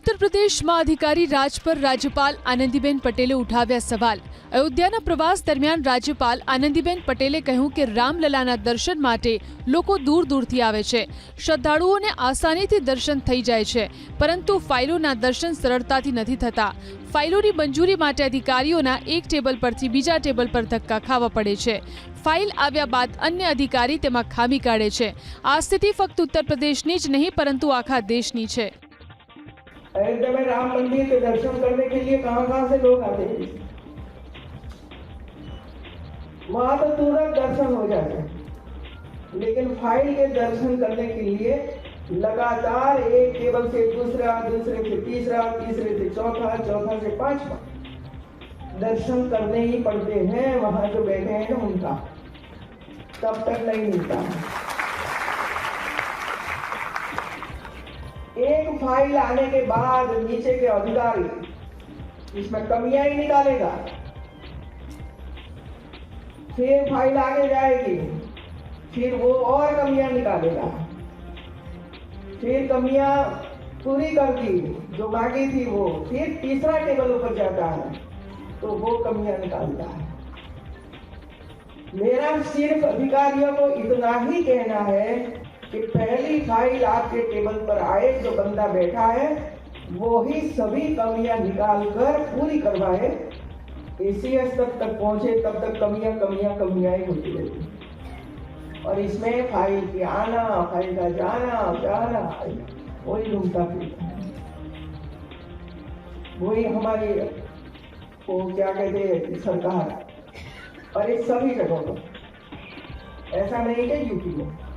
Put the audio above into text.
ઉત્તર પ્રદેશમાં અધિકારી રાજ પર રાજ્યપાલ આનંદીબેન પટેલે ઉઠાવ્યા સવાલ. અયોધ્યાના પ્રવાસ દરમિયાન રાજ્યપાલ આનંદીબેન પટેલે કહ્યું કે રામલલાના દર્શન માટે લોકો દૂર દૂરથી આવે છે. શ્રદ્ધાળુઓને આસાનીથી દર્શન થઈ જાય છે, પરંતુ ફાઇલોના દર્શન સરળતાથી નથી થતા. ફાઇલોની મંજૂરી માટે અધિકારીઓના એક ટેબલ પરથી બીજા ટેબલ પર ધક્કા ખાવા પડે છે. ફાઇલ આવ્યા બાદ અન્ય અધિકારી તેમાં ખામી કાઢે છે. આ સ્થિતિ ફક્ત ઉત્તર પ્રદેશની જ નહીં, પરંતુ આખા દેશની છે. अयोध्या में राम मंदिर के दर्शन करने के लिए कहाँ कहाँ से लोग आते हैं? वहाँ तो तुरंत दर्शन हो जाते हैं। लेकिन फ़ाइल के दर्शन करने के लिए लगातार एक टेबल से दूसरा, दूसरे से तीसरा, तीसरे से चौथा चौथा से पांचवा दर्शन करने ही पड़ते हैं। वहाँ जो बैठे हैं ना उनका तब तक नहीं मिलता है। फ़ाइल आने के बाद नीचे के अधिकारी इसमें कमियाँ ही निकालेगा। फिर फ़ाइल आगे जाएगी, फिर वो और कमियाँ निकालेगा। फिर कमियाँ पूरी कर दी, जो बाकी थी वो। फिर तीसरा टेबल ऊपर जाता है तो वो कमियाँ निकालता है। मेरा सिर्फ़ अधिकारियों को इतना ही कहना है कि पहली फ़ाइल आपके टेबल पर आए, जो बंदा बैठा है, वो ही सभी कमियाँ निकाल कर पूरी करवाए। एसीएस तक तक पहुँचे, तब तक कमियाँ कमियाँ कमियाँ ही होती रहती। और इसमें फ़ाइल के आना, फ़ाइल का जाना जाना, वही घूमता फिरता वही हमारी, वो क्या कहते हैं सरकार। और ये सभी जगहों पर। ऐसा नहीं कि यूपी में।